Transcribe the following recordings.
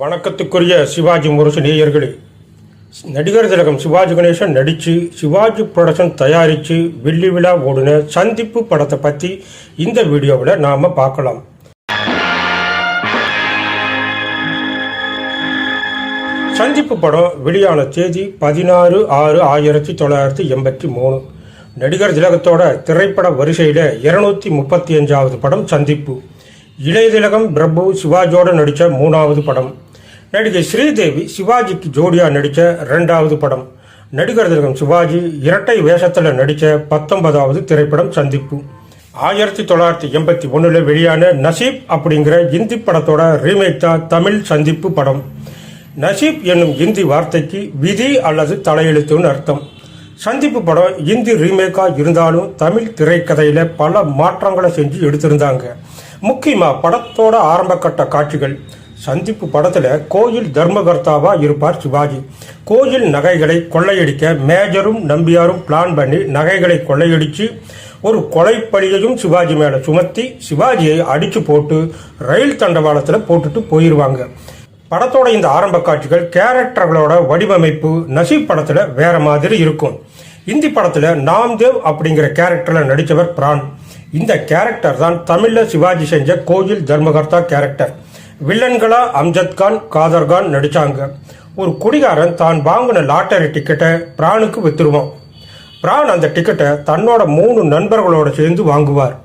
வணக்கத்துக்குரிய சிவாஜி முரசு நேயர்களே. நடிகர் திலகம் சிவாஜி கணேசன் நடித்து சிவாஜி ப்ரொடக்ஷன் தயாரித்து வெள்ளி விழா ஓடின சந்திப்பு படத்தை பற்றி இந்த வீடியோவில் நாம் பார்க்கலாம். சந்திப்பு படம் வெளியான தேதி பதினாறு ஆறு ஆயிரத்தி தொள்ளாயிரத்தி எண்பத்தி மூணு. நடிகர் திலகத்தோட திரைப்பட வரிசையில் இருநூத்தி முப்பத்தி அஞ்சாவது படம் சந்திப்பு. இளைய திலகம் பிரபு சிவாஜியோடு நடித்த மூணாவது படம். நடிகை ஸ்ரீதேவி சிவாஜிக்கு ஜோடியாக நடித்த ரெண்டாவது படம். நடிகர் திலகம் சிவாஜி இரட்டை வேஷத்தில் நடித்த பத்தொன்பதாவது திரைப்படம் சந்திப்பு. ஆயிரத்தி தொள்ளாயிரத்தி எண்பத்தி ஒன்றில் வெளியான நசீப் அப்படிங்கிற இந்தி படத்தோட ரீமேக் தான் தமிழ் சந்திப்பு படம். நசீப் என்னும் இந்தி வார்த்தைக்கு விதி அல்லது தலையெழுத்துன்னு அர்த்தம். சந்திப்பு படம் இந்தி ரீமேக்காக இருந்தாலும் தமிழ் திரைக்கதையில் பல மாற்றங்களை செஞ்சு எடுத்திருந்தாங்க. முக்கியமாக படத்தோட ஆரம்பகட்ட காட்சிகள். சந்திப்பு படத்தில் கோயில் தர்மகர்த்தாவா இருப்பார் சிவாஜி. கோயில் நகைகளை கொள்ளையடிக்க மேஜரும் நம்பியாரும் பிளான் பண்ணி நகைகளை கொள்ளையடித்து ஒரு கொலைப்பழியையும் சிவாஜி மேலே சுமத்தி சிவாஜியை அடித்து போட்டு ரயில் தண்டவாளத்தில் போட்டுட்டு போயிடுவாங்க படத்தோட இந்த ஆரம்ப காட்சிகள் கேரக்டர்களோட வடிவமைப்பு நசீப் படத்தில் வேற மாதிரி இருக்கும். இந்தி படத்தில் நாம்தேவ் அப்படிங்கிற கேரக்டரில் நடித்தவர் பிரான். இந்த கேரக்டர் தான் தமிழில் சிவாஜி செஞ்ச கோயில் தர்மகர்த்தா கேரக்டர். வில்லன்களா அம்ஜத் கான் காதர் கான் நடிச்சாங்க. ஒரு குடிகாரன் தான் வாங்கின லாட்டரி டிக்கெட்டை பிரானுக்கு வித்துருவான். பிரான் அந்த டிக்கெட்டை தன்னோட மூணு நண்பர்களோட சேர்ந்து வாங்குவார்.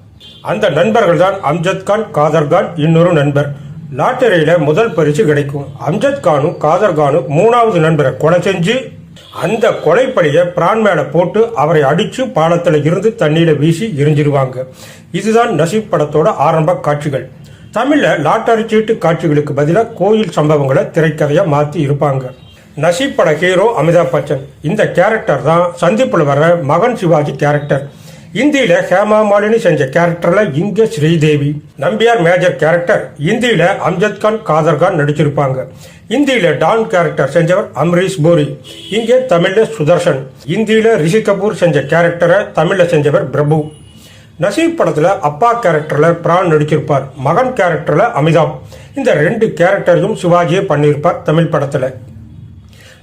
அந்த நண்பர்கள் தான் அம்ஜத் கான் காதர் கான் இன்னொரு நண்பர். லாட்டரியில முதல் பரிசு கிடைக்கும். அம்ஜத் கானும் காதர் கானும் மூணாவது நண்பரை கொலை செஞ்சு அந்த கொலைப்படியை பிரான் மேல போட்டு அவரை அடிச்சு பாலத்துல இருந்து தண்ணியில வீசி எரிஞ்சிருவாங்க. இதுதான் நசீப் படத்தோட ஆரம்ப காட்சிகள். தமிழில் லாட்டரி சீட்டு காட்சிகளுக்கு பதிலாக கோயில் சம்பவங்களை திரைக்கதையாக மாற்றி இருப்பாங்க. நசீப் பட ஹீரோ அமிதாப் பச்சன். இந்த கேரக்டர் தான் சந்திப்பில் வர மகன் சிவாஜி கேரக்டர் இந்தியில ஹேமா மாலினி செஞ்ச கேரக்டர்ல இங்க ஸ்ரீதேவி. நம்பியார் மேஜர் கேரக்டர் இந்தியில அம்ஜத் கான் காதர் கான் நடிச்சிருப்பாங்க. இந்தியில டான் கேரக்டர் செஞ்சவர் அம்ரீஷ் பூரி. இங்கே தமிழ்ல சுதர்ஷன். இந்தியில ரிஷி கபூர் செஞ்ச கேரக்டரை தமிழ்ல செஞ்சவர் பிரபு. நசீப் படத்தில் அப்பா கேரக்டரில் பிரான் நடிச்சிருப்பார். மகன் கேரக்டரில் அமிதாப். இந்த ரெண்டு கேரக்டரையும் சிவாஜியே பண்ணியிருப்பார் தமிழ் படத்தில்.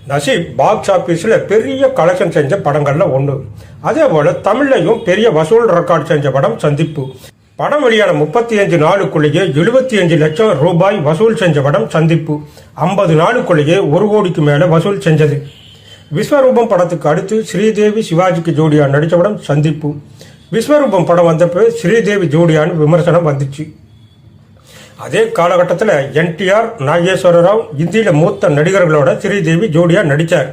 நசீப் பாக்ஸ் ஆஃபீஸில் பெரிய கலெக்ஷன் செஞ்ச படங்களில் ஒன்று அதே போல் தமிழ்லையும் பெரிய வசூல் ரெக்கார்ட் செஞ்ச படம் சந்திப்பு. படம் வெளியான முப்பத்தி அஞ்சு நாளுக்குள்ளேயே எழுபத்தி அஞ்சு லட்சம் ரூபாய் வசூல் செஞ்ச படம் சந்திப்பு. ஐம்பது நாளுக்குள்ளேயே ஒரு கோடிக்கு மேலே வசூல் செஞ்சது. விஸ்வரூபம் படத்துக்கு அடுத்து ஸ்ரீதேவி சிவாஜிக்கு ஜோடியாக நடித்த படம் சந்திப்பு. விஸ்வரூபம் படம் வந்தப்போ ஸ்ரீதேவி ஜோடியான்னு விமர்சனம் வந்துச்சு. அதே காலகட்டத்தில் என்டிஆர் நாகேஸ்வர ராவ் இந்தியில் மூத்த நடிகர்களோட ஸ்ரீதேவி ஜோடியாக நடித்தார்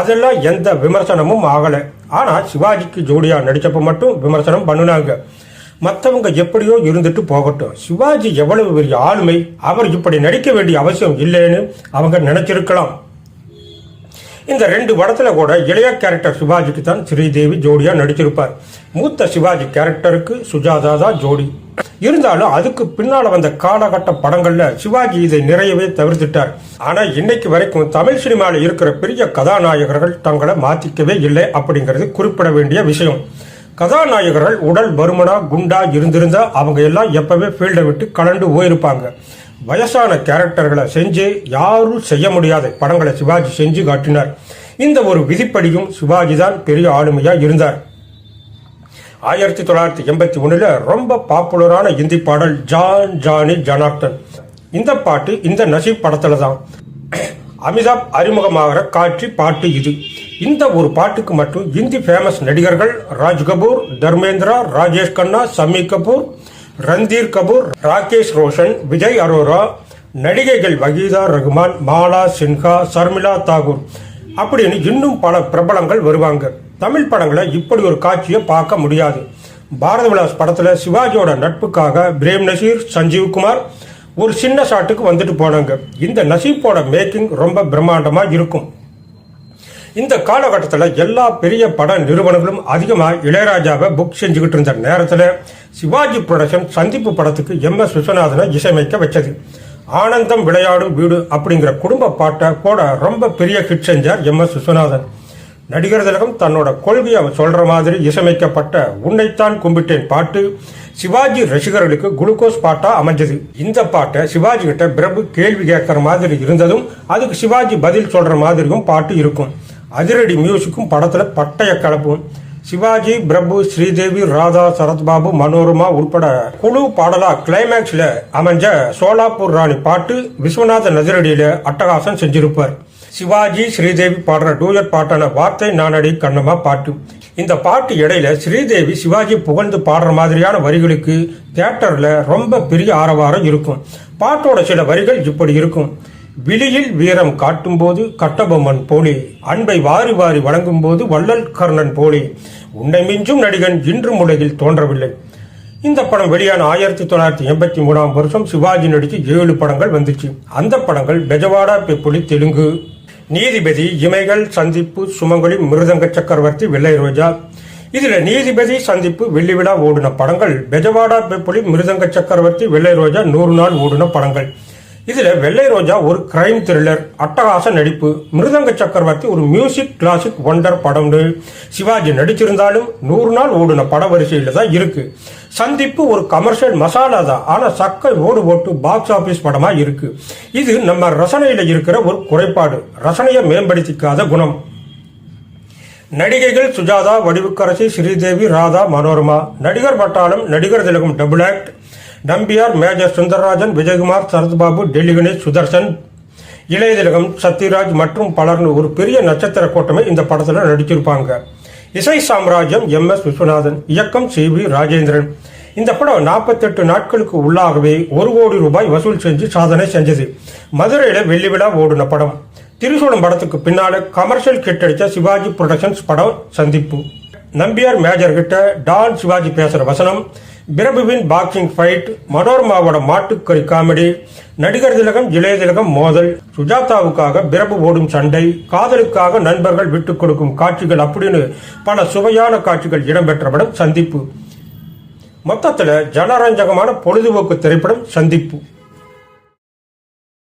அதெல்லாம் எந்த விமர்சனமும் ஆகலை. ஆனால் சிவாஜிக்கு ஜோடியாக நடித்தப்போ மட்டும் விமர்சனம் பண்ணினாங்க. மற்றவங்க எப்படியோ இருந்துட்டு போகட்டும். சிவாஜி எவ்வளவு பெரிய ஆளுமை. அவர் இப்படி நடிக்க வேண்டிய அவசியம் இல்லைன்னு அவங்க நினைச்சிருக்கலாம். இந்த ரெண்டு படத்துல கூட இளைய கேரக்டர் சிவாஜிக்கு தான் ஸ்ரீதேவி ஜோடியா நடிச்சிருப்பார். மூத்த சிவாஜி கேரக்டருக்கு சுஜாதா தான் ஜோடி. இருந்தாலும் அதுக்கு பின்னால வந்த காலகட்ட படங்கள்ல சிவாஜி இதை நிறையவே தவிர்த்துட்டார். ஆனா இன்னைக்கு வரைக்கும் தமிழ் சினிமால இருக்கிற பெரிய கதாநாயகர்கள் தங்களை மாத்திக்கவே இல்லை அப்படிங்கிறது குறிப்பிட வேண்டிய விஷயம். கதாநாயகர்கள் உடல் பருமனா குண்டா இருந்திருந்தா அவங்க எல்லாம் எப்பவே ஃபீல்டை விட்டு கலண்டு போயிருப்பாங்க. வயசான கேரக்டர்களை செஞ்சு யாரும் செய்ய முடியாத படங்களை சிவாஜி செஞ்சு காட்டினார். இந்த ஒரு விதிப்படியும் சிவாஜி தான் பெரிய ஆளுமையா இருந்தார். ஆயிரத்தி தொள்ளாயிரத்தி எண்பத்தி ஒன்றில் ரொம்ப பாப்புலரான இந்தி பாடல் ஜான் ஜானி ஜனார்த்தன். இந்த பாட்டு இந்த நசீப் படத்துல தான். அமிதாப் அறிமுகமாகிற காட்சி பாட்டு இது. இந்த ஒரு பாட்டுக்கு மட்டும் இந்தி ஃபேமஸ் நடிகர்கள் ராஜ் கபூர் தர்மேந்திரா ராஜேஷ் கண்ணா சமி கபூர் ரந்தீர் கபூர் ராகேஷ் ரோஷன் விஜய் அரோரா நடிகைகள் வகீதா ரகுமான் மாலா சின்ஹா சர்மிளா தாகூர். அப்படின்னு இன்னும் பல பிரபலங்கள் வருவாங்க. தமிழ் படங்களை இப்படி ஒரு காட்சியை பார்க்க முடியாது. பாரத விலாஸ் படத்தில் சிவாஜியோட நட்புக்காக பிரேம் நசீர் சஞ்சீவ் குமார் ஒரு சின்ன ஷாட்டுக்கு வந்துட்டு போனாங்க. இந்த நசீப்போட மேக்கிங் ரொம்ப பிரம்மாண்டமாக இருக்கும். இந்த காலகட்டத்தில் எல்லா பெரிய பட நிறுவனங்களும் அதிகமாக இளையராஜாவை புக் செஞ்சுக்கிட்டு இருந்த நேரத்தில் சிவாஜி புரொடக்ஷன் சந்திப்பு படத்துக்கு எம் எஸ் விஸ்வநாதனை இசையமைக்க வச்சது. ஆனந்தம் விளையாடும் வீடு அப்படிங்கிற குடும்ப பாட்டை போட ரொம்ப பெரிய ஹிட் செஞ்சார் எம் எஸ் விஸ்வநாதன். நடிகர் திலகம் தன்னோட கொள்கையை சொல்ற மாதிரி இசையமைக்கப்பட்ட உன்னைத்தான் கும்பிட்டேன் பாட்டு சிவாஜி ரசிகர்களுக்கு குளுக்கோஸ் பாட்டா அமைஞ்சது. இந்த பாட்டை சிவாஜி கிட்ட பிரபு கேள்வி கேட்கிற மாதிரி இருந்ததும் அதுக்கு சிவாஜி பதில் சொல்ற மாதிரியும் பாட்டு இருக்கும். அதிரடி மியூசிக்கும் படத்தில் பட்டய கலப்பும் சிவாஜி பிரபு ஸ்ரீதேவி ராதா சரத்பாபு மனோரமா உட்பட குழு பாடலா கிளைமேக்ஸ்ல அமைஞ்ச சோலாப்பூர் ராணி பாட்டு விஸ்வநாத நதிரடியில அட்டகாசம் செஞ்சிருப்பார். சிவாஜி ஸ்ரீதேவி பாடுற டூயட் பாட்டான வார்த்தை நானடி கண்ணமா பாட்டு. இந்த பாட்டு இடையில ஸ்ரீதேவி சிவாஜி புகழ்ந்து பாடுற மாதிரியான வரிகளுக்கு தியேட்டர்ல ரொம்ப பெரிய ஆரவாரம் இருக்கும். பாட்டோட சில வரிகள் இப்படி இருக்கும். விழியில் வீரம் காட்டும்போது கட்டபொம்மன் போலி அன்பை வாரி வாரி வழங்கும் போது வள்ளல் கர்ணன் போலி. உன்னை மிஞ்சும் நடிகன் இன்றும் உலகில் தோன்றவில்லை. இந்த படம் வெளியான ஆயிரத்தி தொள்ளாயிரத்தி எண்பத்தி மூணாம் வருஷம் சிவாஜி நடிச்சு ஏழு படங்கள் வந்துச்சு. அந்த படங்கள் பெஜவாடா பெப்புலி தெலுங்கு நீதிபதி இமைகள் சந்திப்பு சுமங்கொலி மிருதங்க சக்கரவர்த்தி வெள்ளை ரோஜா. இதுல நீதிபதி சந்திப்பு வெள்ளி விழா ஓடின படங்கள் பெஜவாடா பெப்புலி மிருதங்க சக்கரவர்த்தி வெள்ளை ரோஜா நூறு நாள் ஓடின படங்கள். இதுல வெள்ளை ரோஜா ஒரு கிரைம் த்ரில்லர் அட்டகாச நடிப்பு மிருதங்க சக்கரவர்த்தி ஒரு மியூசிக் கிளாசிக் ஒண்டர் படம்னு சிவாஜி நடிச்சிருந்தாலும் நூறு நாள் ஓடின பட வரிசையில தான் இருக்கு. சந்திப்பு ஒரு கமர்ஷியல் மசாலா தான். ஆனா சக்கை ஓடு போட்டு பாக்ஸ் ஆபீஸ் படமா இருக்கு. இது நம்ம ரசனையில இருக்கிற ஒரு குறைபாடு. ரசனையை மேம்படுத்திக்காத குணம். நடிகைகள் சுஜாதா வடிவுக்கரசி ஸ்ரீதேவி ராதா மனோரமா. நடிகர் பட்டாளம் நடிகர் திலகம் double act Nambiar Major Sundararajan Vijayakumar Sarathbabu Delhi Ganesh Sudarshan இளையதிலகம் Sathyaraj மற்றும் பலர்னு ஒரு பெரிய நட்சத்திர கூட்டமே இந்த படத்தில் நடிச்சிருப்பாங்க. இசை சாம்ராஜ்யம் எம் எஸ் விஸ்வநாதன் இயக்கம் சி வி ராஜேந்திரன். இந்த படம் நாற்பத்தெட்டு நாட்களுக்கு உள்ளாகவே ஒரு கோடி ரூபாய் வசூல் செஞ்சு சாதனை செஞ்சது. மதுரையில வெள்ளி விழா ஓடின படம். திரிசூலம் படத்துக்கு பின்னால கமர்ஷியல் கிட் அடிச்ச சிவாஜி புரொடக்ஷன்ஸ் படம் சந்திப்பு. நம்பியார் மேஜர் கிட்ட டான் சிவாஜி பேசுற வசனம் பிரபுவின் பாக்ஸிங் ஃபைட் மனோரமாவோட மாட்டுக்கறி காமெடி நடிகர் திலகம் இளைய திலகம் மோதல். சுஜாதாவுக்காக பிரபு ஓடும் சண்டை காதலுக்காக நண்பர்கள் விட்டுக் கொடுக்கும் காட்சிகள் அப்படின்னு பல சுவையான காட்சிகள் இடம்பெற்ற படம் சந்திப்பு. மொத்தத்தில் ஜனரஞ்சகமான பொழுதுபோக்கு திரைப்படம் சந்திப்பு.